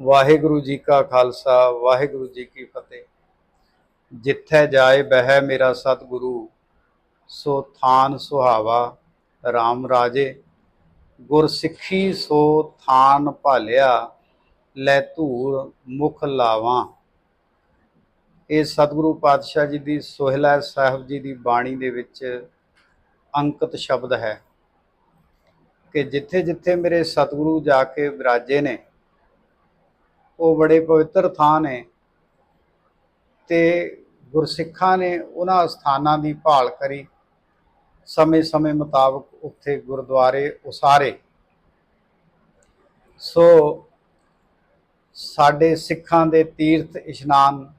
ਵਾਹਿਗੁਰੂ ਜੀ ਕਾ ਖਾਲਸਾ, ਵਾਹਿਗੁਰੂ ਜੀ ਕੀ ਫਤਿਹ। ਜਿੱਥੇ ਜਾਏ ਬਹਿ ਮੇਰਾ ਸਤਿਗੁਰੂ, ਸੋ ਥਾਨ ਸੁਹਾਵਾ RAM ਰਾਜੇ। ਗੁਰ ਸਿੱਖੀ ਸੋ ਥਾਨ ਭਾਲਿਆ, ਲੈ ਧੂਰ ਮੁਖ ਲਾਵਾਂ। ਇਹ ਸਤਿਗੁਰੂ ਪਾਤਸ਼ਾਹ ਜੀ ਦੀ ਸੋਹਿਲਾ ਸਾਹਿਬ ਜੀ ਦੀ ਬਾਣੀ ਦੇ ਵਿੱਚ ਅੰਕਿਤ ਸ਼ਬਦ ਹੈ ਕਿ ਜਿੱਥੇ ਜਿੱਥੇ ਮੇਰੇ ਸਤਿਗੁਰੂ ਜਾ ਕੇ ਵਿਰਾਜੇ ਨੇ ਉਹ ਬੜੇ ਪਵਿੱਤਰ ਥਾਂ ਨੇ ਤੇ ਗੁਰਸਿੱਖਾਂ ਨੇ ਉਹਨਾਂ ਸਥਾਨਾਂ ਦੀ ਭਾਲ ਕਰੀ ਸਮੇਂ-ਸਮੇਂ ਮੁਤਾਬਕ ਉੱਥੇ ਗੁਰਦੁਆਰੇ ਉਸਾਰੇ। ਸੋ ਸਾਡੇ ਸਿੱਖਾਂ ਦੇ ਤੀਰਥ ਇਸ਼ਨਾਨ,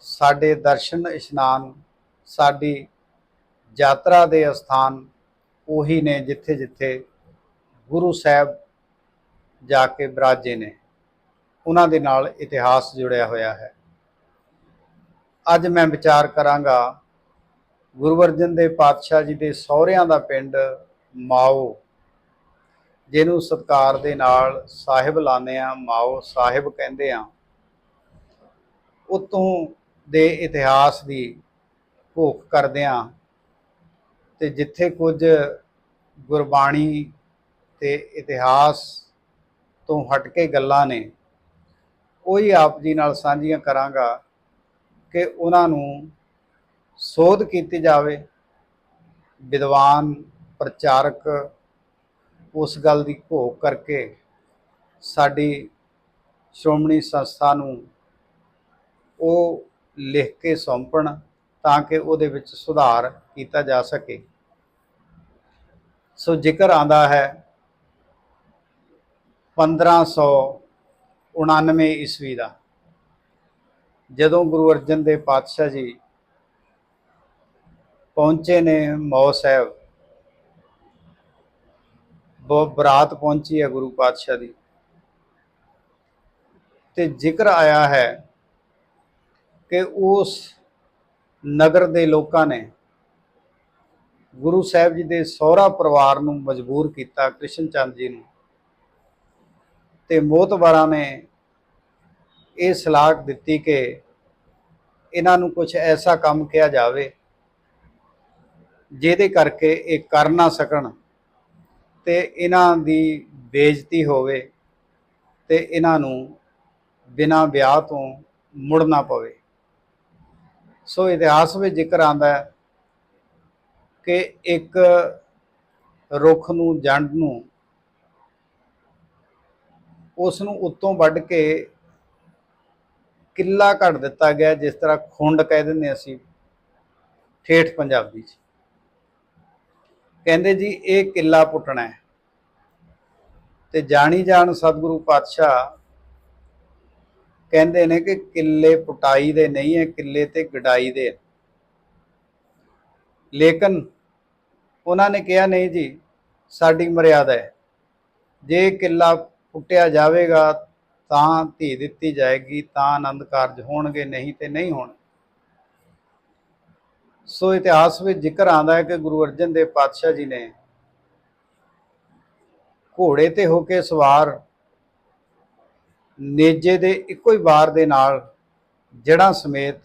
ਸਾਡੇ ਦਰਸ਼ਨ ਇਸ਼ਨਾਨ, ਸਾਡੀ ਯਾਤਰਾ ਦੇ ਅਸਥਾਨ ਉਹੀ ਨੇ ਜਿੱਥੇ ਜਿੱਥੇ ਗੁਰੂ ਸਾਹਿਬ ਜਾ ਕੇ ਬਰਾਜੇ ਨੇ। ਉਹਨਾਂ ਦੇ ਨਾਲ ਇਤਿਹਾਸ ਜੁੜਿਆ ਹੋਇਆ ਹੈ। ਅੱਜ ਮੈਂ ਵਿਚਾਰ ਕਰਾਂਗਾ, ਗੁਰੂ ਅਰਜਨ ਦੇਵ ਪਾਤਸ਼ਾਹ ਜੀ ਦੇ ਸਹੁਰਿਆਂ ਦਾ ਪਿੰਡ ਮਾਓ, ਜਿਹਨੂੰ ਸਤਕਾਰ ਦੇ ਨਾਲ ਸਾਹਿਬ ਲਾਉਂਦੇ ਆ ਮਾਓ ਸਾਹਿਬ ਕਹਿੰਦੇ ਆ ਉਤੋਂ ਦੇ ਇਤਿਹਾਸ ਦੀ ਭੋਖ ਕਰਦੇ ਆ ਤੇ ਜਿੱਥੇ ਕੁਝ ਗੁਰਬਾਣੀ ਤੇ ਇਤਿਹਾਸ ਤੋਂ ਹਟ ਕੇ ਗੱਲਾਂ ਨੇ ਉਹੀ ਆਪ ਜੀ ਨਾਲ ਸਾਂਝੀਆਂ ਕਰਾਂਗਾ ਕਿ ਉਹਨਾਂ ਨੂੰ ਸੋਧ ਕੀਤੀ ਜਾਵੇ, ਵਿਦਵਾਨ, ਪ੍ਰਚਾਰਕ ਉਸ ਗੱਲ ਦੀ ਘੋਖ ਕਰਕੇ ਸਾਡੀ ਸ਼੍ਰੋਮਣੀ ਸੰਸਥਾ ਨੂੰ ਉਹ ਲਿਖ ਕੇ ਸੌਂਪਣ ਤਾਂ ਕਿ ਉਹਦੇ ਵਿੱਚ ਸੁਧਾਰ ਕੀਤਾ ਜਾ ਸਕੇ। ਸੋ ਜ਼ਿਕਰ ਆਂਦਾ ਹੈ 1599 ਈਸਵੀ ਦਾ। ਜਦੋਂ ਗੁਰੂ ਅਰਜਨ ਦੇਵ ਪਾਤਸ਼ਾਹ ਜੀ ਪਹੁੰਚੇ ਨੇ ਮੌ ਸਾਹਿਬ, ਬਹੁਤ ਬਰਾਤ ਪਹੁੰਚੀ ਹੈ ਗੁਰੂ ਪਾਤਸ਼ਾਹ ਦੀ। ਤੇ ਜ਼ਿਕਰ ਆਇਆ ਹੈ ਕਿ ਉਸ ਨਗਰ ਦੇ ਲੋਕਾਂ ਨੇ ਗੁਰੂ ਸਾਹਿਬ ਜੀ ਦੇ ਸਹੁਰਾ ਪਰਿਵਾਰ ਨੂੰ ਮਜਬੂਰ ਕੀਤਾ, ਕ੍ਰਿਸ਼ਨ ਚੰਦ ਜੀ ਨੂੰ। ਤੇ ਮੋਤਬਾਰਾਂ ਨੇ ਇਹ ਸਲਾਹ ਦਿੱਤੀ ਕਿ ਇਹਨਾਂ ਨੂੰ ਕੁਝ ਐਸਾ ਕੰਮ ਕਿਹਾ ਜਾਵੇ ਜਿਹਦੇ ਕਰਕੇ ਇਹ ਕਰ ਨਾ ਸਕਣ ਤੇ ਇਹਨਾਂ ਦੀ ਬੇਇੱਜ਼ਤੀ ਹੋਵੇ ਤੇ ਇਹਨਾਂ ਨੂੰ ਬਿਨਾਂ ਵਿਆਹ ਤੋਂ ਮੁੜਨਾ ਪਵੇ। ਸੋ ਇਤਿਹਾਸ ਵਿੱਚ ਜ਼ਿਕਰ ਆਂਦਾ ਹੈ ਕਿ ਇੱਕ ਰੁੱਖ ਨੂੰ, ਜੰਡ ਨੂੰ ਉਸ ਨੂੰ ਉੱਤੋਂ ਵੱਢ ਕੇ ਕਿੱਲਾ ਕੱਢ ਦਿੱਤਾ ਗਿਆ, ਜਿਸ ਤਰ੍ਹਾਂ ਖੁੰਡ ਕਹਿ ਦਿੰਦੇ ਅਸੀਂ, ਠੇਠ ਪੰਜਾਬੀ ਚ। ਕਹਿੰਦੇ ਜੀ, ਇਹ ਕਿੱਲਾ ਪੁੱਟਣਾ ਹੈ। ਤੇ ਜਾਣੀ ਜਾਣ ਸਤਿਗੁਰੂ ਪਾਤਸ਼ਾਹ ਕਹਿੰਦੇ ਨੇ ਕਿ ਕਿੱਲੇ ਪੁਟਾਈ ਦੇ ਨਹੀਂ ਹੈ, ਕਿੱਲੇ ਤੇ ਗਡਾਈ ਦੇ ਲੇਕਿਨ ਉਹਨਾਂ ਨੇ ਕਿਹਾ, ਨਹੀਂ ਜੀ, ਸਾਡੀ ਮਰਿਆਦਾ ਹੈ। ਜੇ ਕਿੱਲਾ ਪੁੱਟਿਆ ਜਾਵੇਗਾ ਤਾਂ ਧੀ ਦਿੱਤੀ ਜਾਏਗੀ, ਤਾਂ ਆਨੰਦ ਕਾਰਜ ਹੋਣਗੇ, ਨਹੀਂ ਤੇ ਨਹੀਂ ਹੋਣ। ਸੋ ਇਤਿਹਾਸ ਵਿੱਚ ਜ਼ਿਕਰ ਆਂਦਾ ਹੈ ਕਿ ਗੁਰੂ ਅਰਜਨ ਦੇਵ ਪਾਤਸ਼ਾਹ ਜੀ ਨੇ ਘੋੜੇ ਤੇ ਹੋ ਕੇ ਸਵਾਰ ਨੇਜੇ ਦੇ ਇੱਕੋ ਹੀ ਵਾਰ ਦੇ ਨਾਲ ਜੜਾਂ ਸਮੇਤ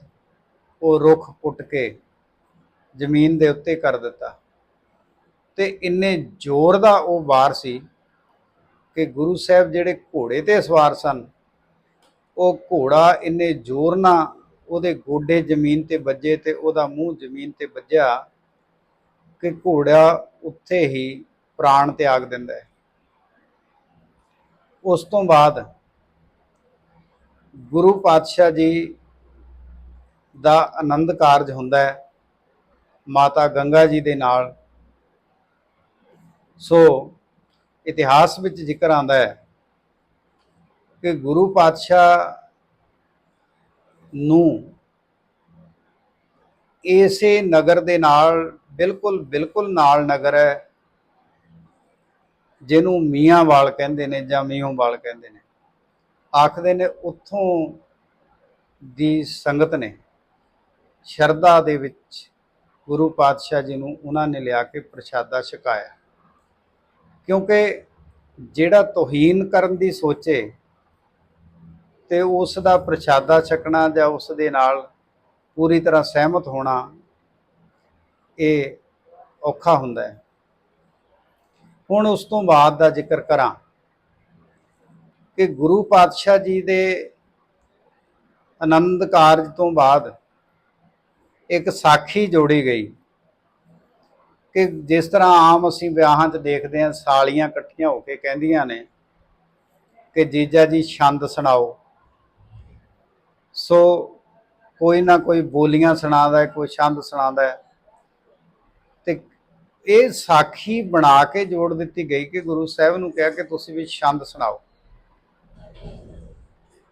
ਉਹ ਰੁੱਖ ਪੁੱਟ ਕੇ ਜ਼ਮੀਨ ਦੇ ਉੱਤੇ ਕਰ ਦਿੱਤਾ। ਤੇ ਇੰਨੇ ਜ਼ੋਰ ਦਾ ਉਹ ਵਾਰ ਸੀ ਕਿ ਗੁਰੂ ਸਾਹਿਬ ਜਿਹੜੇ ਘੋੜੇ ਤੇ ਸਵਾਰ ਸਨ, ਉਹ ਘੋੜਾ ਇੰਨੇ ਜ਼ੋਰ ਨਾਲ ਉਹਦੇ ਗੋਡੇ ਜ਼ਮੀਨ ਤੇ ਵੱਜੇ ਤੇ ਉਹਦਾ ਮੂੰਹ ਜ਼ਮੀਨ ਤੇ ਵੱਜਿਆ ਕਿ ਘੋੜਾ ਉੱਥੇ ਹੀ ਪ੍ਰਾਣ ਤਿਆਗ ਦਿੰਦਾ ਹੈ। ਉਸ ਤੋਂ ਬਾਅਦ ਗੁਰੂ ਪਾਤਸ਼ਾਹ ਜੀ ਦਾ ਆਨੰਦ ਕਾਰਜ ਹੁੰਦਾ ਹੈ, ਮਾਤਾ ਗੰਗਾ ਜੀ ਦੇ ਨਾਲ। ਸੋ ਇਤਿਹਾਸ ਵਿੱਚ ਜ਼ਿਕਰ ਆਂਦਾ ਹੈ ਕਿ ਗੁਰੂ ਪਾਤਸ਼ਾਹ ਨੂੰ ਇਸੇ ਨਗਰ ਦੇ ਨਾਲ, ਬਿਲਕੁਲ ਬਿਲਕੁਲ ਨਾਲ ਨਗਰ ਹੈ, ਜਿਹਨੂੰ ਮੀਆਂਵਾਲ ਕਹਿੰਦੇ ਨੇ ਜਾਂ ਮੀਓਂਵਾਲ ਕਹਿੰਦੇ ਨੇ। ਆਖਦੇ ਨੇ ਉੱਥੋਂ ਦੀ ਸੰਗਤ ਨੇ ਸ਼ਰਧਾ ਦੇ ਵਿੱਚ ਗੁਰੂ ਪਾਤਸ਼ਾਹ ਜੀ ਨੂੰ ਉਹਨਾਂ ਨੇ ਲਿਆ ਕੇ ਪ੍ਰਸ਼ਾਦਾ ਛਕਾਇਆ। ਕਿਉਂਕਿ ਜਿਹੜਾ ਤੋਹੀਨ ਕਰਨ ਦੀ ਸੋਚੇ ਤੇ ਉਸ ਦਾ ਪ੍ਰਸ਼ਾਦਾ ਛਕਣਾ ਜਾਂ ਉਸ ਦੇ ਨਾਲ ਪੂਰੀ ਤਰ੍ਹਾਂ ਸਹਿਮਤ ਹੋਣਾ ਇਹ ਔਖਾ ਹੁੰਦਾ ਹੈ। ਹੁਣ ਉਸ ਤੋਂ ਬਾਅਦ ਦਾ ਜ਼ਿਕਰ ਕਰਾਂ ਕਿ ਗੁਰੂ ਪਾਤਸ਼ਾਹ ਜੀ ਦੇ ਆਨੰਦ ਕਾਰਜ ਤੋਂ ਬਾਅਦ ਇੱਕ ਸਾਖੀ ਜੋੜੀ ਗਈ। ਕਿ ਜਿਸ ਤਰ੍ਹਾਂ ਆਮ ਅਸੀਂ ਵਿਆਹਾਂ 'ਚ ਦੇਖਦੇ ਹਾਂ, ਸਾਲੀਆਂ ਇਕੱਠੀਆਂ ਹੋ ਕੇ ਕਹਿੰਦੀਆਂ ਨੇ ਕਿ ਜੀਜਾ ਜੀ ਛੰਦ ਸੁਣਾਓ। ਸੋ ਕੋਈ ਨਾ ਕੋਈ ਬੋਲੀਆਂ ਸੁਣਾਉਂਦਾ ਹੈ, ਕੋਈ ਛੰਦ ਸੁਣਾਉਂਦਾ ਹੈ। ਤੇ ਇਹ ਸਾਖੀ ਬਣਾ ਕੇ ਜੋੜ ਦਿੱਤੀ ਗਈ ਕਿ ਗੁਰੂ ਸਾਹਿਬ ਨੂੰ ਕਿਹਾ ਕਿ ਤੁਸੀਂ ਵੀ ਛੰਦ ਸੁਣਾਓ।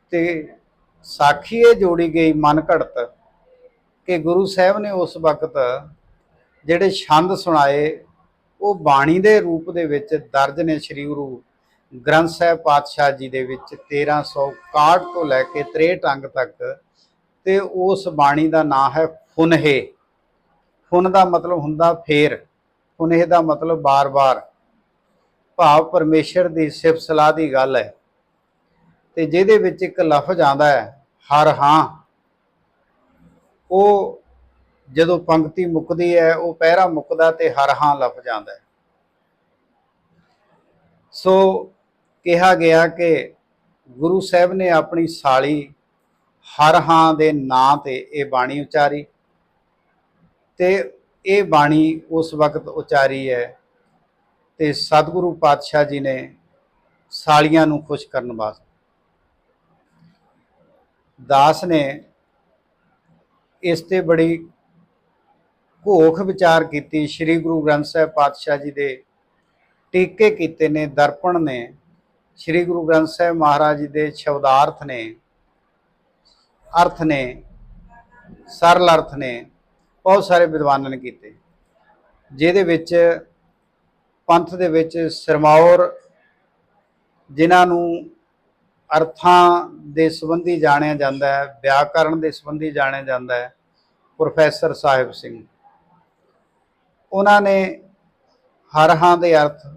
ਤੇ ਸਾਖੀ ਇਹ ਜੋੜੀ ਗਈ ਮਨ ਘੜਤ ਕਿ ਗੁਰੂ ਸਾਹਿਬ ਨੇ ਉਸ ਵਕਤ ਜਿਹੜੇ ਛੰਦ ਸੁਣਾਏ, ਉਹ ਬਾਣੀ ਦੇ ਰੂਪ ਦੇ ਵਿੱਚ ਦਰਜ ਨੇ ਸ੍ਰੀ ਗੁਰੂ ਗ੍ਰੰਥ ਸਾਹਿਬ ਪਾਤਸ਼ਾਹ ਜੀ ਦੇ ਵਿੱਚ 1361 ਤੋਂ ਲੈ ਕੇ 63 ਅੰਗ ਤੱਕ ਤੇ ਉਸ ਬਾਣੀ ਦਾ ਨਾਮ ਹੈ ਫੁਨਹੇ। ਫੁਨ ਦਾ ਮਤਲਬ ਹੁੰਦਾ ਫੇਰ, ਫੁਨਹੇ ਦਾ ਮਤਲਬ ਬਾਰ-ਬਾਰ। ਭਾਵ ਪਰਮੇਸ਼ਰ ਦੀ ਸਿਫਤ ਸਲਾਹ ਦੀ ਗੱਲ ਹੈ। ਤੇ ਜਿਹਦੇ ਵਿੱਚ ਇੱਕ ਲਫ਼ਜ਼ ਆਂਦਾ ਹੈ, ਹਰ ਹਾਂ। ਉਹ ਜਦੋਂ ਪੰਕਤੀ ਮੁੱਕਦੀ ਹੈ, ਉਹ ਪਹਿਰਾ ਮੁੱਕਦਾ ਤੇ ਹਰ ਹਾਂ ਲੱਭ ਜਾਂਦਾ ਹੈ। ਸੋ ਕਿਹਾ ਗਿਆ ਕਿ ਗੁਰੂ ਸਾਹਿਬ ਨੇ ਆਪਣੀ ਸਾਲੀ ਹਰ ਹਾਂ ਦੇ ਨਾਂ ਤੇ ਇਹ ਬਾਣੀ ਉਚਾਰੀ ਤੇ ਇਹ ਬਾਣੀ ਉਸ ਵਕਤ ਉਚਾਰੀ ਹੈ ਤੇ ਸਤਿਗੁਰੂ ਪਾਤਸ਼ਾਹ ਜੀ ਨੇ ਸਾਲੀਆਂ ਨੂੰ ਖੁਸ਼ ਕਰਨ ਵਾਸਤੇ ਦਾਸ ਨੇ ਇਸ ਤੇ ਬੜੀ ਘੋਖ ਵਿਚਾਰ ਕੀਤੀ, ਸ੍ਰੀ ਗੁਰੂ ਗ੍ਰੰਥ ਸਾਹਿਬ ਪਾਤਸ਼ਾਹ ਜੀ ਦੇ ਟੀਕੇ ਕੀਤੇ ਨੇ, ਦਰਪਣ ਨੇ, ਸ੍ਰੀ ਗੁਰੂ ਗ੍ਰੰਥ ਸਾਹਿਬ ਮਹਾਰਾਜ ਜੀ ਦੇ ਸ਼ਬਦਾਰਥ ਨੇ, ਅਰਥ ਨੇ, ਸਰਲ ਅਰਥ ਨੇ, ਬਹੁਤ ਸਾਰੇ ਵਿਦਵਾਨਾਂ ਨੇ ਕੀਤੇ। ਜਿਹਦੇ ਵਿੱਚ, ਪੰਥ ਦੇ ਵਿੱਚ ਸਰਮੌਰ, ਜਿਨ੍ਹਾਂ ਨੂੰ ਅਰਥਾਂ ਦੇ ਸੰਬੰਧੀ ਜਾਣਿਆ ਜਾਂਦਾ ਹੈ, ਵਿਆਕਰਣ ਦੇ ਸੰਬੰਧੀ ਜਾਣਿਆ ਜਾਂਦਾ ਹੈ, ਪ੍ਰੋਫੈਸਰ ਸਾਹਿਬ ਸਿੰਘ। ਉਹਨਾਂ ਨੇ ਹਰ ਹਾਂ ਦੇ ਅਰਥ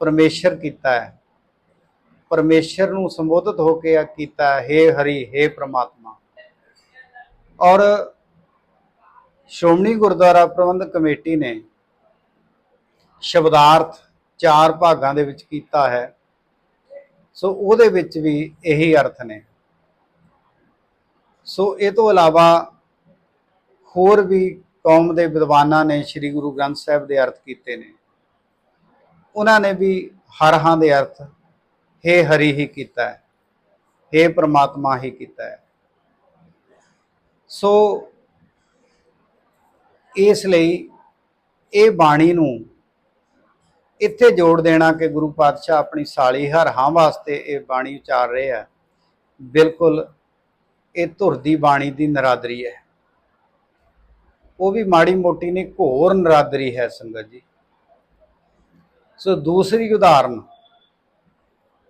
ਪਰਮੇਸ਼ਰ ਕੀਤਾ ਹੈ। ਪਰਮੇਸ਼ਰ ਨੂੰ ਸੰਬੋਧਿਤ ਹੋ ਕੇ ਕੀਤਾ, ਹੈ ਹਰੀ हे ਪ੍ਰਮਾਤਮਾ। ਔਰ ਸ਼੍ਰੋਮਣੀ ਗੁਰਦੁਆਰਾ ਪ੍ਰਬੰਧਕ ਕਮੇਟੀ ਨੇ ਸ਼ਬਦਾਰਥ ਚਾਰ ਭਾਗਾਂ ਦੇ ਵਿੱਚ ਕੀਤਾ ਹੈ। ਸੋ ਉਹਦੇ ਵਿੱਚ ਵੀ ਇਹੀ ਅਰਥ ਨੇ। ਸੋ ਇਹ ਤੋਂ ਇਲਾਵਾ ਹੋਰ ਵੀ ਕੌਮ ਦੇ ਵਿਦਵਾਨਾਂ ਨੇ ਸ੍ਰੀ ਗੁਰੂ ਗ੍ਰੰਥ ਸਾਹਿਬ ਦੇ ਅਰਥ ਕੀਤੇ ਨੇ। ਉਹਨਾਂ ਨੇ ਵੀ ਹਰ ਹਾਂ ਦੇ ਅਰਥ हे ਹਰੀ ਹੀ ਕੀਤਾ ਹੈ हे ਪ੍ਰਮਾਤਮਾ ਹੀ ਕੀਤਾ ਹੈ। ਸੋ ਇਸ ਲਈ ਇਹ ਬਾਣੀ ਨੂੰ ਇੱਥੇ ਜੋੜ ਦੇਣਾ ਕਿ ਗੁਰੂ ਪਾਤਸ਼ਾਹ ਆਪਣੀ ਸਾਲੀ ਹਰ ਹਾਂ ਵਾਸਤੇ ਇਹ ਬਾਣੀ ਉਚਾਰ ਰਹੇ ਆ। ਬਿਲਕੁਲ ਇਹ ਧੁਰ ਦੀ ਬਾਣੀ ਦੀ ਨਰਾਦਰੀ ਹੈ। ਉਹ ਵੀ ਮਾੜੀ ਮੋਟੀ ਨਹੀਂ, ਘੋਰ ਨਰਾਦਰੀ ਹੈ ਸੰਗਤ ਜੀ। ਸੋ ਦੂਸਰੀ ਉਦਾਹਰਨ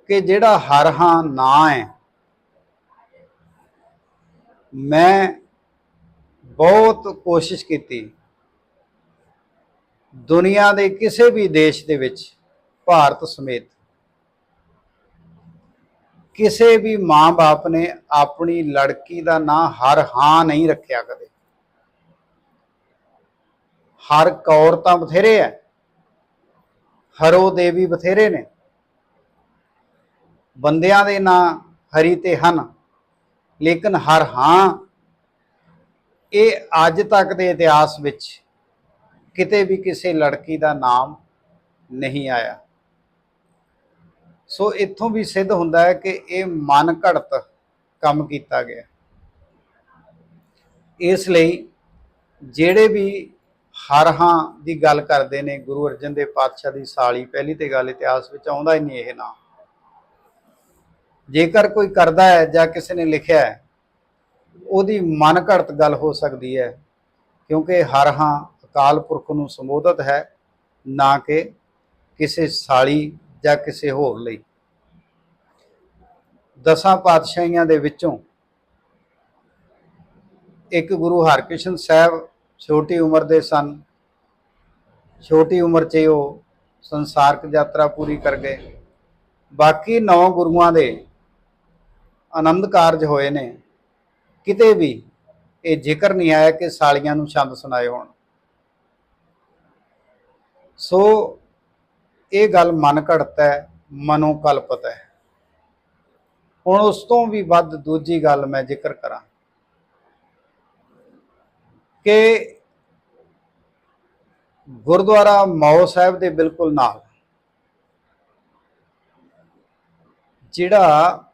ਕਿ ਜਿਹੜਾ ਹਰ ਹਾਂ ਨਾਂ ਹੈ, ਮੈਂ ਬਹੁਤ ਕੋਸ਼ਿਸ਼ ਕੀਤੀ ਦੁਨੀਆ ਦੇ ਕਿਸੇ ਵੀ ਦੇਸ਼ ਦੇ ਵਿੱਚ, ਭਾਰਤ ਸਮੇਤ, ਕਿਸੇ ਵੀ ਮਾਂ-ਬਾਪ ਨੇ ਆਪਣੀ ਲੜਕੀ ਦਾ ਨਾਂ ਹਰ ਹਾਂ ਨਹੀਂ ਰੱਖਿਆ ਕਦੇ। ਹਰ ਕੌਰ ਤਾਂ ਬਥੇਰੇ ਹੈ ਹਰੋ ਦੇਵੀ ਬਥੇਰੇ ਨੇ। ਬੰਦਿਆਂ ਦੇ ਨਾਂ ਹਰੀ ਤੇ ਹਨ, ਲੇਕਿਨ ਹਰ ਹਾਂ, ਇਹ ਅੱਜ ਤੱਕ ਦੇ ਇਤਿਹਾਸ ਵਿੱਚ ਕਿਤੇ ਵੀ ਕਿਸੇ ਲੜਕੀ ਦਾ ਨਾਮ ਨਹੀਂ ਆਇਆ। ਸੋ ਇੱਥੋਂ ਵੀ ਸਿੱਧ ਹੁੰਦਾ ਹੈ ਕਿ ਇਹ ਮਨ ਘੜਤ ਕੰਮ ਕੀਤਾ ਗਿਆ। ਇਸ ਲਈ ਜਿਹੜੇ ਵੀ ਹਰ ਹਾਂ ਦੀ ਗੱਲ ਕਰਦੇ ਨੇ, ਗੁਰੂ ਅਰਜਨ ਦੇਵ ਪਾਤਸ਼ਾਹ ਦੀ ਸਾਲੀ ਪਹਿਲੀ ਤੇ ਗੱਲ ਇਤਿਹਾਸ ਵਿੱਚ ਆਉਂਦਾ ਹੀ ਨਹੀਂ ਇਹ ਨਾਮ ਜੇਕਰ ਕੋਈ ਕਰਦਾ ਹੈ ਜਾਂ ਕਿਸੇ ਨੇ ਲਿਖਿਆ ਹੈ, ਉਹਦੀ ਮਨ ਘੜਤ ਗੱਲ ਹੋ ਸਕਦੀ ਹੈ, ਕਿਉਂਕਿ ਹਰ ਹਾਂ ਅਕਾਲ ਪੁਰਖ ਨੂੰ ਸੰਬੋਧਿਤ ਹੈ, ਨਾ ਕਿ ਕਿਸੇ ਸਾਲੀ ਜਾਂ ਕਿਸੇ ਹੋਰ ਲਈ। ਦਸਾਂ ਪਾਤਸ਼ਾਹੀਆਂ ਦੇ ਵਿੱਚੋਂ ਇੱਕ ਗੁਰੂ ਹਰਕ੍ਰਿਸ਼ਨ ਸਾਹਿਬ ਛੋਟੀ ਉਮਰ ਦੇ ਸਨ। ਛੋਟੀ ਉਮਰ 'ਚ ਉਹ ਸੰਸਾਰਕ ਯਾਤਰਾ ਪੂਰੀ ਕਰ ਗਏ। ਬਾਕੀ ਨੌ ਗੁਰੂਆਂ ਦੇ ਆਨੰਦ ਕਾਰਜ ਹੋਏ ਨੇ। ਕਿਤੇ ਵੀ ਇਹ ਜ਼ਿਕਰ ਨਹੀਂ ਆਇਆ ਕਿ ਸਾਲੀਆਂ ਨੂੰ ਛੰਦ ਸੁਣਾਏ ਹੋਣ। ਸੋ ਇਹ ਗੱਲ ਮਨ ਘੜਤ ਹੈ ਮਨੋ ਕਲਪਤ ਹੈ। ਹੁਣ ਉਸ ਤੋਂ ਵੀ ਵੱਧ ਦੂਜੀ ਗੱਲ ਮੈਂ ਜ਼ਿਕਰ ਕਰਾਂ। ਕਿ ਗੁਰਦੁਆਰਾ ਮੌ ਸਾਹਿਬ ਦੇ ਬਿਲਕੁਲ ਨਾਲ। ਜਿਹੜਾ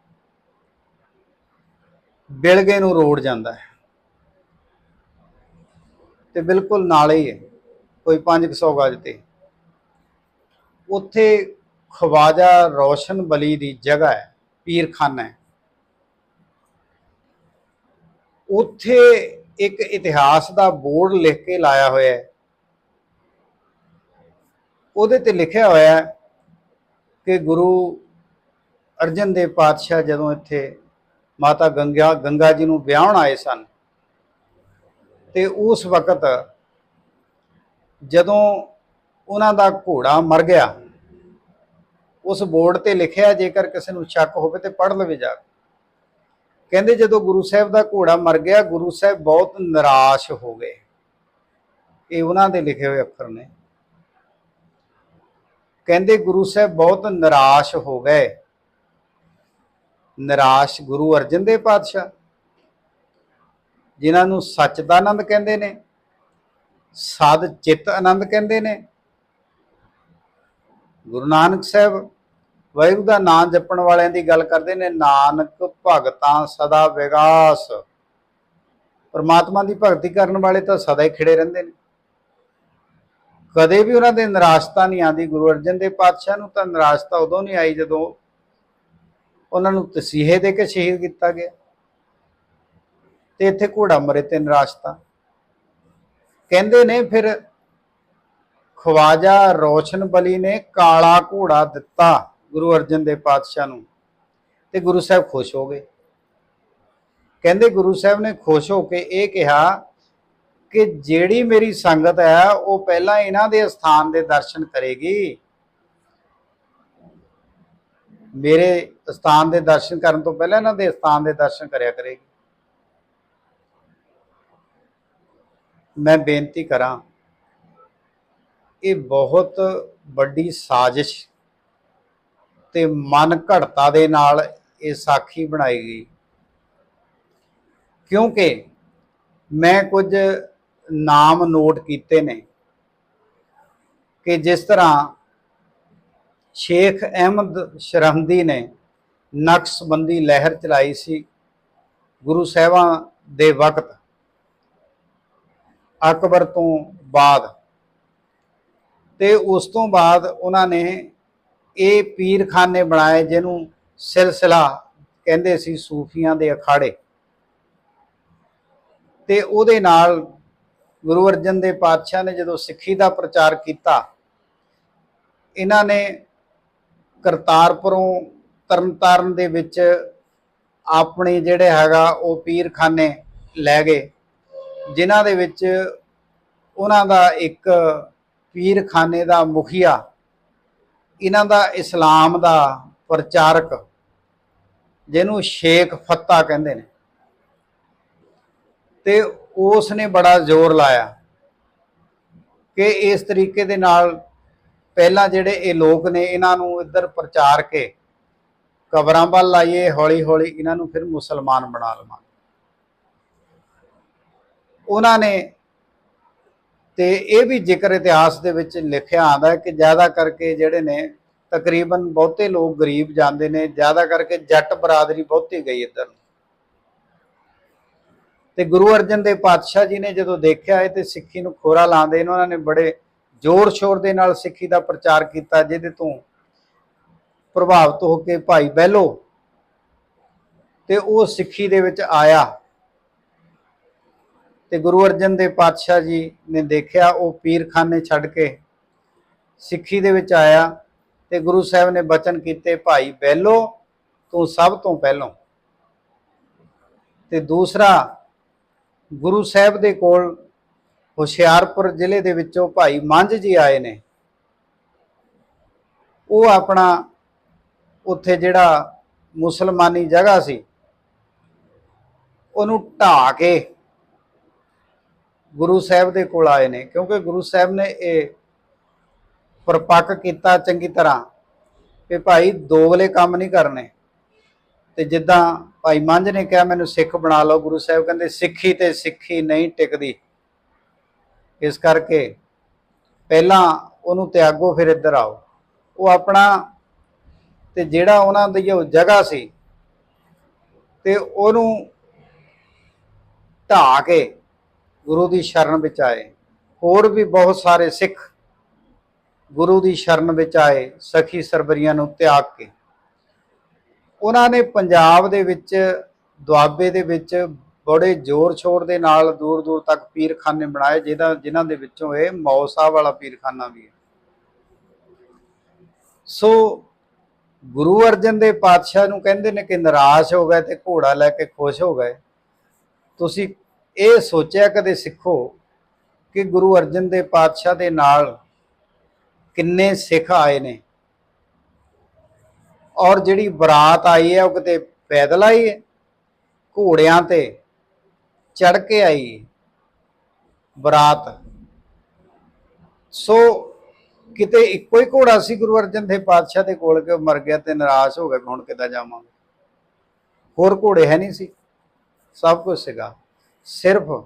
ਬਿਲਗੇ ਨੂੰ ਰੋਡ ਜਾਂਦਾ ਹੈ। ਤੇ ਬਿਲਕੁਲ ਨਾਲ ਹੀ ਹੈ, ਕੋਈ 500 ਗਜ ਤੇ। ਉੱਥੇ ਖਵਾਜਾ ਰੋਸ਼ਨ ਬਲੀ ਦੀ ਜਗ੍ਹਾ ਹੈ, ਪੀਰਖਾਨਾ ਹੈ। ਉੱਥੇ ਇੱਕ ਇਤਿਹਾਸ ਦਾ ਬੋਰਡ ਲਿਖ ਕੇ ਲਾਇਆ ਹੋਇਆ ਹੈ। ਉਹਦੇ ਤੇ ਲਿਖਿਆ ਹੋਇਆ ਹੈ ਕਿ ਗੁਰੂ ਅਰਜਨ ਦੇਵ ਪਾਤਸ਼ਾਹ ਜਦੋਂ ਇੱਥੇ ਮਾਤਾ ਗੰਗਾ ਗੰਗਾ ਜੀ ਨੂੰ ਵਿਆਹਣ ਆਏ ਸਨ, ਤੇ ਉਸ ਵਕਤ ਜਦੋਂ ਉਹਨਾਂ ਦਾ ਘੋੜਾ ਮਰ ਗਿਆ, ਉਸ ਬੋਰਡ ਤੇ ਲਿਖਿਆ ਜੇਕਰ ਕਿਸੇ ਨੂੰ ਸ਼ੱਕ ਹੋਵੇ ਤੇ ਪੜ੍ਹ ਲਵੇ ਜਾ ਕਹਿੰਦੇ ਜਦੋਂ ਗੁਰੂ ਸਾਹਿਬ ਦਾ ਘੋੜਾ ਮਰ ਗਿਆ, ਗੁਰੂ ਸਾਹਿਬ ਬਹੁਤ ਨਿਰਾਸ਼ ਹੋ ਗਏ। ਇਹ ਉਹਨਾਂ ਦੇ ਲਿਖੇ ਹੋਏ ਅੱਖਰ ਨੇ। ਕਹਿੰਦੇ ਗੁਰੂ ਸਾਹਿਬ ਬਹੁਤ ਨਿਰਾਸ਼ ਹੋ ਗਏ। ਨਿਰਾਸ਼ ਗੁਰੂ ਅਰਜਨ ਦੇਵ ਪਾਤਸ਼ਾਹ, ਜਿਨ੍ਹਾਂ ਨੂੰ ਸੱਚ ਦਾ ਆਨੰਦ ਕਹਿੰਦੇ ਨੇ ਸਦ ਚਿੱਤ ਆਨੰਦ ਕਹਿੰਦੇ ਨੇ। ਗੁਰੂ ਨਾਨਕ ਸਾਹਿਬ ਵਾਹਿਗੁਰੂ ਦਾ ਨਾਮ ਜਪਣ ਵਾਲਿਆਂ ਦੀ ਗੱਲ ਕਰਦੇ ਨੇ, ਨਾਨਕ ਭਗਤਾਂ ਸਦਾ ਵਿਗਾਸ। ਪਰਮਾਤਮਾ ਦੀ ਭਗਤੀ ਕਰਨ ਵਾਲੇ ਤਾਂ ਸਦਾ ਹੀ ਖਿੜੇ ਰਹਿੰਦੇ ਨੇ। ਕਦੇ ਵੀ ਉਹਨਾਂ ਦੇ ਨਿਰਾਸ਼ਤਾ ਨਹੀਂ ਆਉਂਦੀ। ਗੁਰੂ ਅਰਜਨ ਦੇਵ ਪਾਤਸ਼ਾਹ ਨੂੰ ਤਾਂ ਨਿਰਾਸ਼ਤਾ ਉਦੋਂ ਨਹੀਂ ਆਈ ਜਦੋਂ ਉਹਨਾਂ ਨੂੰ ਤਸੀਹੇ ਦੇ ਕੇ ਸ਼ਹੀਦ ਕੀਤਾ ਗਿਆ। ਤੇ ਇੱਥੇ ਘੋੜਾ ਮਰੇ ਤੇ ਨਿਰਾਸ਼ਤਾ ਕਹਿੰਦੇ ਨੇ ਫਿਰ ਖਵਾਜਾ ਰੋਸ਼ਨ ਬਲੀ ਨੇ ਕਾਲਾ ਘੋੜਾ ਦਿੱਤਾ। ਗੁਰੂ ਅਰਜਨ ਦੇਵ ਪਾਤਸ਼ਾਹ ਨੂੰ ਤੇ ਗੁਰੂ ਸਾਹਿਬ ਖੁਸ਼ ਹੋ ਗਏ। ਕਹਿੰਦੇ ਗੁਰੂ ਸਾਹਿਬ ਨੇ ਖੁਸ਼ ਹੋ ਕੇ ਇਹ ਕਿਹਾ ਕਿ ਜਿਹੜੀ ਮੇਰੀ ਸੰਗਤ ਹੈ, ਉਹ ਪਹਿਲਾਂ ਇਹਨਾਂ ਦੇ ਸਥਾਨ ਦੇ ਦਰਸ਼ਨ ਕਰੇਗੀ। ਮੇਰੇ ਸਥਾਨ ਦੇ ਦਰਸ਼ਨ ਕਰਨ ਤੋਂ ਪਹਿਲਾਂ ਇਹਨਾਂ ਦੇ ਸਥਾਨ ਦੇ ਦਰਸ਼ਨ ਕਰਿਆ ਕਰੇਗੀ। ਮੈਂ ਬੇਨਤੀ ਕਰਾਂ, ਇਹ ਬਹੁਤ ਵੱਡੀ ਸਾਜ਼ਿਸ਼ ਤੇ ਮਨ ਘੜਤਾ ਦੇ ਨਾਲ ਇਹ ਸਾਖੀ ਬਣਾਈ ਗਈ। ਕਿਉਂਕਿ ਮੈਂ ਕੁਝ ਨਾਮ ਨੋਟ ਕੀਤੇ ਨੇ ਕਿ ਜਿਸ ਤਰ੍ਹਾਂ ਸ਼ੇਖ ਅਹਿਮਦ ਸ਼ਰਹੰਦੀ ਨੇ ਨਕਸ਼ਬੰਦੀ ਲਹਿਰ ਚਲਾਈ ਸੀ ਗੁਰੂ ਸਾਹਿਬਾਂ ਦੇ ਵਕਤ ਅਕਬਰ ਤੋਂ ਬਾਅਦ। ਤੇ ਉਸ ਤੋਂ ਬਾਅਦ ਉਹਨਾਂ ਨੇ ਇਹ ਪੀਰਖਾਨੇ ਬਣਾਏ ਜਿਹਨੂੰ ਸਿਲਸਿਲਾ ਕਹਿੰਦੇ ਸੀ ਸੂਫੀਆਂ ਦੇ ਅਖਾੜੇ। ਤੇ ਉਹਦੇ ਨਾਲ ਗੁਰੂ ਅਰਜਨ ਦੇ ਪਾਤਸ਼ਾਹ ਨੇ ਜਦੋਂ ਸਿੱਖੀ ਦਾ ਪ੍ਰਚਾਰ ਕੀਤਾ, ਇਹਨਾਂ ਨੇ ਕਰਤਾਰਪੁਰੋਂ ਤਰਨਤਾਰਨ ਦੇ ਵਿੱਚ ਆਪਣੇ ਜਿਹੜੇ ਹੈਗਾ ਉਹ ਪੀਰਖਾਨੇ ਲੈ ਗਏ, ਜਿਨ੍ਹਾਂ ਦੇ ਵਿੱਚ ਉਹਨਾਂ ਦਾ ਇੱਕ ਪੀਰਖਾਨੇ ਦਾ ਮੁਖੀਆ ਇਹਨਾਂ ਦਾ ਇਸਲਾਮ ਦਾ ਪ੍ਰਚਾਰਕ, ਜਿਹਨੂੰ ਸ਼ੇਖ ਫੱਤਾ ਕਹਿੰਦੇ ਨੇ। ਤੇ ਉਸ ਨੇ ਬੜਾ ਜ਼ੋਰ ਲਾਇਆ ਕਿ ਇਸ ਤਰੀਕੇ ਦੇ ਨਾਲ ਪਹਿਲਾਂ ਜਿਹੜੇ ਇਹ ਲੋਕ ਨੇ, ਇਹਨਾਂ ਨੂੰ ਇੱਧਰ ਪ੍ਰਚਾਰ ਕੇ ਕਬਰਾਂ ਵੱਲ ਲਾਈਏ ਹੌਲੀ ਹੌਲੀ ਇਹਨਾਂ ਨੂੰ ਫਿਰ ਮੁਸਲਮਾਨ ਬਣਾ ਲਵਾਂਗੇ। ਉਹਨਾਂ ਨੇ ਤੇ ਇਹ ਵੀ ਜ਼ਿਕਰ ਇਤਿਹਾਸ ਦੇ ਵਿੱਚ ਲਿਖਿਆ ਆਂਦਾ ਹੈ ਕਿ ਜ਼ਿਆਦਾ ਕਰਕੇ ਜਿਹੜੇ ਨੇ ਤਕਰੀਬਨ ਬਹੁਤੇ ਲੋਕ ਗਰੀਬ ਜਾਂਦੇ ਨੇ, ਜ਼ਿਆਦਾ ਕਰਕੇ ਜੱਟ ਬਰਾਦਰੀ ਬਹੁਤੀ ਗਈ ਇੱਧਰ ਤੇ ਗੁਰੂ ਅਰਜਨ ਦੇਵ ਪਾਤਸ਼ਾਹ ਜੀ ਨੇ ਜਦੋਂ ਦੇਖਿਆ ਇਹ ਤੇ ਸਿੱਖੀ ਨੂੰ ਖੋਰਾ ਲਾਉਂਦੇ ਨੇ, ਉਹਨਾਂ ਨੇ ਬੜੇ ਜ਼ੋਰ ਸ਼ੋਰ ਦੇ ਨਾਲ ਸਿੱਖੀ ਦਾ ਪ੍ਰਚਾਰ ਕੀਤਾ, ਜਿਹਦੇ ਤੋਂ ਪ੍ਰਭਾਵਿਤ ਹੋ ਕੇ ਭਾਈ ਬਹਿਲੋ ਤੇ ਉਹ ਸਿੱਖੀ ਦੇ ਵਿੱਚ ਆਇਆ। ਤੇ ਗੁਰੂ ਅਰਜਨ ਦੇਵ ਪਾਤਸ਼ਾਹ ਜੀ ਨੇ ਦੇਖਿਆ, ਉਹ ਪੀਰਖਾਨੇ ਛੱਡ ਕੇ ਸਿੱਖੀ ਦੇ ਵਿੱਚ ਆਇਆ ਤੇ ਗੁਰੂ ਸਾਹਿਬ ਨੇ ਬਚਨ ਕੀਤੇ, ਭਾਈ ਬਹਿਲੋ, ਤੂੰ ਸਭ ਤੋਂ ਪਹਿਲੋਂ। ਤੇ ਦੂਸਰਾ, ਗੁਰੂ ਸਾਹਿਬ ਦੇ ਕੋਲ ਹੁਸ਼ਿਆਰਪੁਰ ਜ਼ਿਲ੍ਹੇ ਦੇ ਵਿੱਚੋਂ ਭਾਈ ਮੰਝ ਜੀ ਆਏ ਨੇ। ਉਹ ਆਪਣਾ ਉੱਥੇ ਜਿਹੜਾ ਮੁਸਲਮਾਨੀ ਜਗ੍ਹਾ ਸੀ, ਉਹਨੂੰ ਢਾ ਕੇ ਗੁਰੂ ਸਾਹਿਬ ਦੇ ਕੋਲ ਆਏ ਨੇ, ਕਿਉਂਕਿ ਗੁਰੂ ਸਾਹਿਬ ਨੇ ਇਹ ਪਰਪੱਕ ਕੀਤਾ ਚੰਗੀ ਤਰ੍ਹਾਂ ਕਿ ਭਾਈ ਦੋਗਲੇ ਕੰਮ ਨਹੀਂ ਕਰਨੇ। ਤੇ ਜਿੱਦਾਂ ਭਾਈ ਮੰਝ ਨੇ ਕਿਹਾ, ਮੈਨੂੰ ਸਿੱਖ ਬਣਾ ਲਓ। ਗੁਰੂ ਸਾਹਿਬ ਕਹਿੰਦੇ, ਸਿੱਖੀ ਤੇ ਸਿੱਖੀ ਨਹੀਂ ਟਿਕਦੀ। ਇਸ ਕਰਕੇ ਪਹਿਲਾਂ ਉਹਨੂੰ ਤਿਆਗੋ ਫਿਰ ਇੱਧਰ ਆਓ। ਉਹ ਆਪਣਾ ਤੇ ਜਿਹੜਾ ਉਹਨਾਂ ਦੀ ਉਹ ਜਗ੍ਹਾ ਸੀ, ਤੇ ਉਹਨੂੰ ਢਾ ਕੇ ਗੁਰੂ ਦੀ ਸ਼ਰਨ ਵਿੱਚ ਆਏ। ਹੋਰ ਵੀ ਬਹੁਤ ਸਾਰੇ ਸਿੱਖ ਗੁਰੂ ਦੀ ਸ਼ਰਨ ਵਿੱਚ ਆਏ, ਸਖੀ ਸਰਬਰੀਆਂ ਨੂੰ ਤਿਆਗ ਕੇ। ਉਹਨਾਂ ਨੇ ਪੰਜਾਬ ਦੇ ਵਿੱਚ, ਦੁਆਬੇ ਦੇ ਵਿੱਚ ਬੜੇ ਜ਼ੋਰ ਸ਼ੋਰ ਦੇ ਨਾਲ ਦੂਰ ਦੂਰ ਤੱਕ ਪੀਰਖਾਨੇ ਬਣਾਏ, ਜਿਹਦਾ ਜਿਨ੍ਹਾਂ ਦੇ ਵਿੱਚੋਂ ਇਹ ਮੌ ਸਾਹਿਬ ਵਾਲਾ ਪੀਰਖਾਨਾ ਵੀ ਹੈ। ਸੋ ਗੁਰੂ ਅਰਜਨ ਦੇ ਪਾਤਸ਼ਾਹ ਨੂੰ ਕਹਿੰਦੇ ਨੇ ਕਿ ਨਿਰਾਸ਼ ਹੋ ਗਏ ਤੇ ਘੋੜਾ ਲੈ ਕੇ ਖੁਸ਼ ਹੋ ਗਏ। ਤੁਸੀਂ ਇਹ ਸੋਚਿਆ ਕਦੇ ਸਿੱਖੋ ਕਿ ਗੁਰੂ ਅਰਜਨ ਦੇ ਪਾਤਸ਼ਾਹ ਦੇ ਨਾਲ ਕਿੰਨੇ ਸਿੱਖ ਆਏ ਨੇ? ਔਰ ਜਿਹੜੀ ਬਰਾਤ ਆਈ ਹੈ, ਉਹ ਕਿਤੇ ਪੈਦਲ ਆਈ ਹੈ? ਘੋੜਿਆਂ ਤੇ ਚੜ ਕੇ ਆਈ ਬਰਾਤ। ਸੋ ਕਿਤੇ ਇੱਕੋ ਹੀ ਘੋੜਾ ਸੀ ਗੁਰੂ ਅਰਜਨ ਦੇਵ ਪਾਤਸ਼ਾਹ ਦੇ ਕੋਲ ਕਿ ਮਰ ਗਿਆ ਤੇ ਨਿਰਾਸ਼ ਹੋ ਗਿਆ ਵੀ ਹੁਣ ਕਿੱਦਾਂ ਜਾਵਾਂਗੇ? ਹੋਰ ਘੋੜੇ ਹੈ ਨਹੀਂ ਸੀ। ਸਭ ਕੁਝ ਸੀਗਾ। ਸਿਰਫ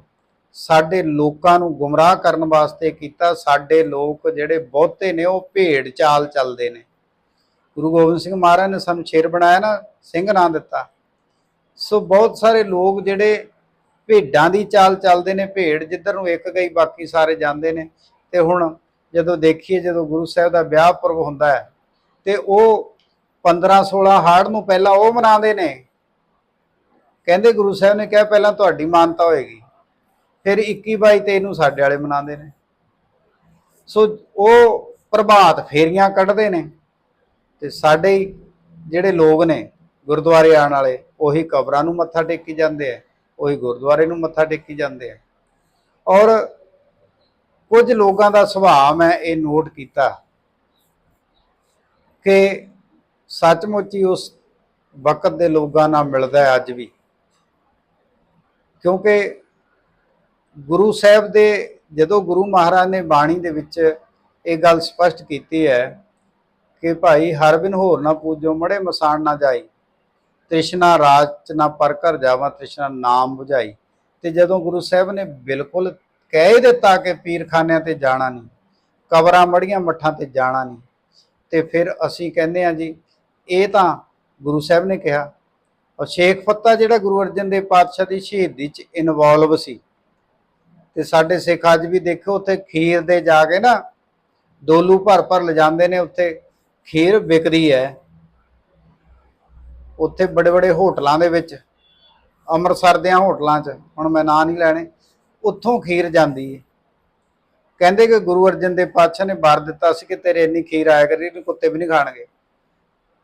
ਸਾਡੇ ਲੋਕਾਂ ਨੂੰ ਗੁੰਮਰਾਹ ਕਰਨ ਵਾਸਤੇ ਕੀਤਾ, ਸਾਡੇ ਲੋਕ ਜਿਹੜੇ ਬਹੁਤੇ ਨੇ ਉਹ ਭੇਡ ਚਾਲ ਚੱਲਦੇ ਨੇ। ਗੁਰੂ ਗੋਬਿੰਦ ਸਿੰਘ ਮਹਾਰਾਜ ਨੇ ਸਾਨੂੰ ਸ਼ੇਰ ਬਣਾਇਆ ਨਾ, ਸਿੰਘ ਨਾਂ ਦਿੱਤਾ। ਸੋ ਬਹੁਤ ਸਾਰੇ ਲੋਕ ਜਿਹੜੇ ਭੇਡਾਂ ਦੀ ਚਾਲ ਚੱਲਦੇ ਨੇ, ਭੇਡ ਜਿੱਧਰ ਨੂੰ ਇੱਕ ਗਈ ਬਾਕੀ ਸਾਰੇ ਜਾਂਦੇ ਨੇ। ਤੇ ਹੁਣ ਜਦੋਂ ਦੇਖੀਏ, ਜਦੋਂ ਗੁਰੂ ਸਾਹਿਬ ਦਾ ਵਿਆਹ ਪੁਰਬ ਹੁੰਦਾ ਹੈ, ਤੇ ਉਹ 15 16 ਹਾੜ ਨੂੰ ਪਹਿਲਾਂ ਉਹ ਮਨਾਉਂਦੇ ਨੇ। ਕਹਿੰਦੇ ਗੁਰੂ ਸਾਹਿਬ ਨੇ ਕਿਹਾ ਪਹਿਲਾਂ ਤੁਹਾਡੀ ਮਾਨਤਾ ਹੋਏਗੀ, ਫਿਰ 21 22 23 ਨੂੰ ਸਾਡੇ ਵਾਲੇ ਮਨਾਉਂਦੇ ਨੇ। ਸੋ ਉਹ ਪ੍ਰਭਾਤ ਫੇਰੀਆਂ ਕੱਢਦੇ ਨੇ ਤੇ ਸਾਡੇ ਜਿਹੜੇ ਲੋਕ ਨੇ ਗੁਰਦੁਆਰੇ ਆਉਣ ਵਾਲੇ, ਉਹੀ ਕਬਰਾਂ ਨੂੰ ਮੱਥਾ ਟੇਕੀ ਜਾਂਦੇ ਆ, ਉਹੀ ਗੁਰਦੁਆਰੇ ਨੂੰ ਮੱਥਾ ਟੇਕੀ ਜਾਂਦੇ ਆ। ਔਰ ਕੁਝ ਲੋਕਾਂ ਦਾ ਸੁਭਾਅ ਮੈਂ ਇਹ ਨੋਟ ਕੀਤਾ ਕਿ ਸੱਚਮੁੱਚ ਹੀ ਉਸ ਵਕਤ ਦੇ ਲੋਕਾਂ ਨਾਲ ਮਿਲਦਾ ਹੈ ਅੱਜ ਵੀ। ਕਿਉਂਕਿ ਗੁਰੂ ਸਾਹਿਬ ਦੇ ਜਦੋਂ ਗੁਰੂ ਮਹਾਰਾਜ ਨੇ ਬਾਣੀ ਦੇ ਵਿੱਚ ਇਹ ਗੱਲ ਸਪਸ਼ਟ ਕੀਤੀ ਹੈ ਕਿ ਭਾਈ ਹਰ ਬਿਨ ਹੋਰ ਨਾ ਪੂਜੋ, ਮੜੇ ਮਸਾਣ ਨਾ ਜਾਈ, ਤ੍ਰਿਸ਼ਨਾ ਰਾਜ ਚ ਨਾ ਪਰ ਘਰ ਜਾਵਾਂ, ਤ੍ਰਿਸ਼ਨਾ ਨਾਮ 부ਝਾਈ ਤੇ ਜਦੋਂ ਗੁਰੂ ਸਾਹਿਬ ਨੇ ਬਿਲਕੁਲ ਕਹਿ ਹੀ ਦਿੱਤਾ ਕਿ ਪੀਰਖਾਨਿਆਂ ਤੇ ਜਾਣਾ ਨਹੀਂ, ਕਬਰਾਂ ਮੜੀਆਂ ਮੱਠਾਂ ਤੇ ਜਾਣਾ ਨਹੀਂ, ਤੇ ਫਿਰ ਅਸੀਂ ਕਹਿੰਦੇ ਆ ਜੀ, ਇਹ ਤਾਂ ਗੁਰੂ ਸਾਹਿਬ ਨੇ ਕਿਹਾ ਔਰ ਸ਼ੇਖ ਫੱਤਾ ਜਿਹੜਾ ਗੁਰੂ ਅਰਜਨ ਦੇਵ ਪਾਤਸ਼ਾਹ ਦੀ ਸ਼ਹੀਦੀ ਚ ਇਨਵੋਲਵ ਸੀ। ਤੇ ਸਾਡੇ ਸਿੱਖ ਅੱਜ ਵੀ ਦੇਖੋ ਉੱਥੇ ਖੀਰ ਦੇ ਜਾ ਕੇ ਨਾ ਡੋਲੂ ਭਰ ਭਰ ਲਿਜਾਂਦੇ ਨੇ, ਉੱਥੇ ਖੀਰ ਵਿਕਦੀ ਹੈ। ਉੱਥੇ ਬੜੇ ਬੜੇ ਹੋਟਲਾਂ ਦੇ ਵਿੱਚ, ਅੰਮ੍ਰਿਤਸਰ ਦੇ ਹੋਟਲਾਂ 'ਚ, ਹੁਣ ਮੈਂ ਨਾਂ ਨਹੀਂ ਲੈਣੇ, ਉੱਥੋਂ ਖੀਰ ਜਾਂਦੀ ਹੈ। ਕਹਿੰਦੇ ਕਿ ਗੁਰੂ ਅਰਜਨ ਦੇਵ ਪਾਤਸ਼ਾਹ ਨੇ ਵਰ ਦਿੱਤਾ ਸੀ ਕਿ ਤੇਰੇ ਇੰਨੀ ਖੀਰ ਆਇਆ ਕਰੀ ਕੁੱਤੇ ਵੀ ਨਹੀਂ ਖਾਣਗੇ।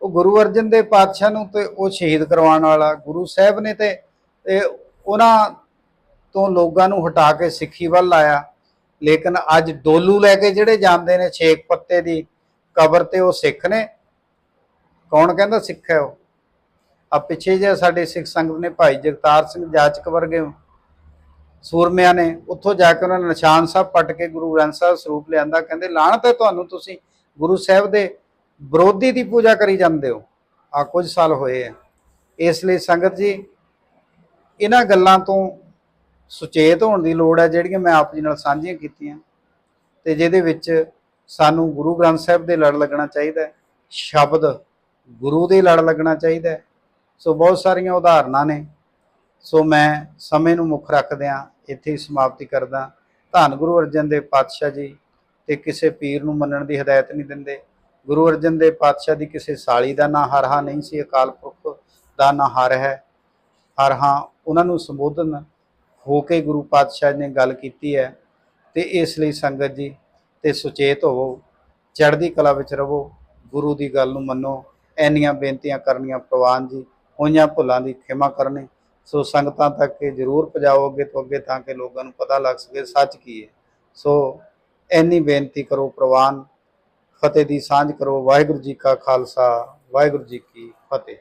ਉਹ ਗੁਰੂ ਅਰਜਨ ਦੇ ਪਾਤਸ਼ਾਹ ਨੂੰ ਤੇ ਉਹ ਸ਼ਹੀਦ ਕਰਵਾਉਣ ਵਾਲਾ ਗੁਰੂ ਸਾਹਿਬ ਨੇ ਤੇ ਉਹਨਾਂ ਤੋਂ ਲੋਕਾਂ ਨੂੰ ਹਟਾ ਕੇ ਸਿੱਖੀ ਵੱਲ ਲਾਇਆ। ਲੇਕਿਨ ਅੱਜ ਡੋਲੂ ਲੈ ਕੇ ਜਿਹੜੇ ਜਾਂਦੇ ਨੇ, ਛੇਕ ਪੱਤੇ ਦੀ ਕਬਰ ਤੇ ਉਹ ਸਿੱਖ ਨੇ। ਕੌਣ ਕਹਿੰਦਾ ਸਿੱਖ ਹੈ ਉਹ? ਆ ਪਿੱਛੇ ਜੇ ਸਾਡੇ ਸਿੱਖ ਸੰਗਤ ਨੇ ਭਾਈ ਜਗਤਾਰ ਸਿੰਘ ਜਾਚਕ ਵਰਗੇ ਸੂਰਮਿਆਂ ਨੇ, ਉੱਥੋਂ ਜਾ ਕੇ ਉਹਨਾਂ ਨੇ ਨਿਸ਼ਾਨ ਸਾਹਿਬ ਪੱਟ ਕੇ ਗੁਰੂ ਗ੍ਰੰਥ ਸਾਹਿਬ ਸਰੂਪ ਲਿਆਂਦਾ। ਕਹਿੰਦੇ ਲਾਹਣਤ ਹੈ ਤੁਹਾਨੂੰ ਤੁਸੀਂ ਗੁਰੂ ਸਾਹਿਬ ਦੇ ਵਿਰੋਧੀ ਦੀ ਪੂਜਾ ਕਰੀ ਜਾਂਦੇ ਹੋ। ਆ ਕੁਝ ਸਾਲ ਹੋਏ ਆ ਇਸ ਲਈ ਸੰਗਤ ਜੀ, ਇਹਨਾਂ ਗੱਲਾਂ ਤੋਂ ਸੁਚੇਤ ਹੋਣ ਦੀ ਲੋੜ ਹੈ, ਜਿਹੜੀਆਂ ਮੈਂ ਆਪ ਜੀ ਨਾਲ ਸਾਂਝੀਆਂ ਕੀਤੀਆਂ। ਤੇ ਜਿਹਦੇ ਵਿੱਚ ਸਾਨੂੰ ਗੁਰੂ ਗ੍ਰੰਥ ਸਾਹਿਬ ਦੇ ਲੜ ਲੱਗਣਾ ਚਾਹੀਦਾ ਸ਼ਬਦ ਗੁਰੂ ਦੇ ਲੜ ਲੱਗਣਾ ਚਾਹੀਦਾ ਸੋ ਬਹੁਤ ਸਾਰੀਆਂ ਉਦਾਹਰਨਾਂ ਨੇ। ਸੋ ਮੈਂ ਸਮੇਂ ਨੂੰ ਮੁੱਖ ਰੱਖਦਿਆਂ ਇੱਥੇ ਹੀ ਸਮਾਪਤੀ ਕਰਦਾ। ਧੰਨ ਗੁਰੂ ਅਰਜਨ ਦੇਵ ਪਾਤਸ਼ਾਹ ਜੀ, ਤੇ ਕਿਸੇ ਪੀਰ ਨੂੰ ਮੰਨਣ ਦੀ ਹਦਾਇਤ ਨਹੀਂ ਦਿੰਦੇ। ਗੁਰੂ ਅਰਜਨ ਦੇਵ ਪਾਤਸ਼ਾਹ ਦੀ ਕਿਸੇ ਸਾਲੀ ਦਾ ਨਾਂ ਹਰਹਾ ਨਹੀਂ ਸੀ, ਅਕਾਲ ਪੁਰਖ ਦਾ ਨਾਂ ਹਰ ਹੈ ਹਰਹਾ ਉਹਨਾਂ ਨੂੰ ਸੰਬੋਧਨ ਹੋ ਕੇ ਗੁਰੂ ਪਾਤਸ਼ਾਹ ਨੇ ਗੱਲ ਕੀਤੀ ਹੈ ਤੇ ਇਸ ਲਈ ਸੰਗਤ ਜੀ ਤੇ ਸੁਚੇਤ ਹੋਵੋ, ਚੜ੍ਹਦੀ ਕਲਾ ਵਿੱਚ ਰਹੋ, ਗੁਰੂ ਦੀ ਗੱਲ ਨੂੰ ਮੰਨੋ ਐਨੀਆਂ ਬੇਨਤੀਆਂ ਕਰਨੀਆਂ ਪ੍ਰਵਾਨ ਜੀ, ਹੋਈਆਂ ਭੁੱਲਾਂ ਦੀ ਖਿਮਾ ਕਰਨੀ, ਸੋ ਸੰਗਤਾਂ ਤੱਕ ਇਹ ਜ਼ਰੂਰ ਪਹੁੰਚਾਓ ਅੱਗੇ ਤੋਂ ਅੱਗੇ ਤਾਂ ਕਿ ਲੋਕਾਂ ਨੂੰ ਪਤਾ ਲੱਗ ਸਕੇ ਸੱਚ ਕੀ ਹੈ। ਸੋ ਐਨੀ ਬੇਨਤੀ ਕਰੋ ਪ੍ਰਵਾਨ ਫਤਿਹ ਦੀ ਸਾਂਝ ਕਰੋ ਵਾਹਿਗੁਰੂ ਜੀ ਕਾ ਖਾਲਸਾ ਵਾਹਿਗੁਰੂ ਜੀ ਕੀ ਫਤਿਹ।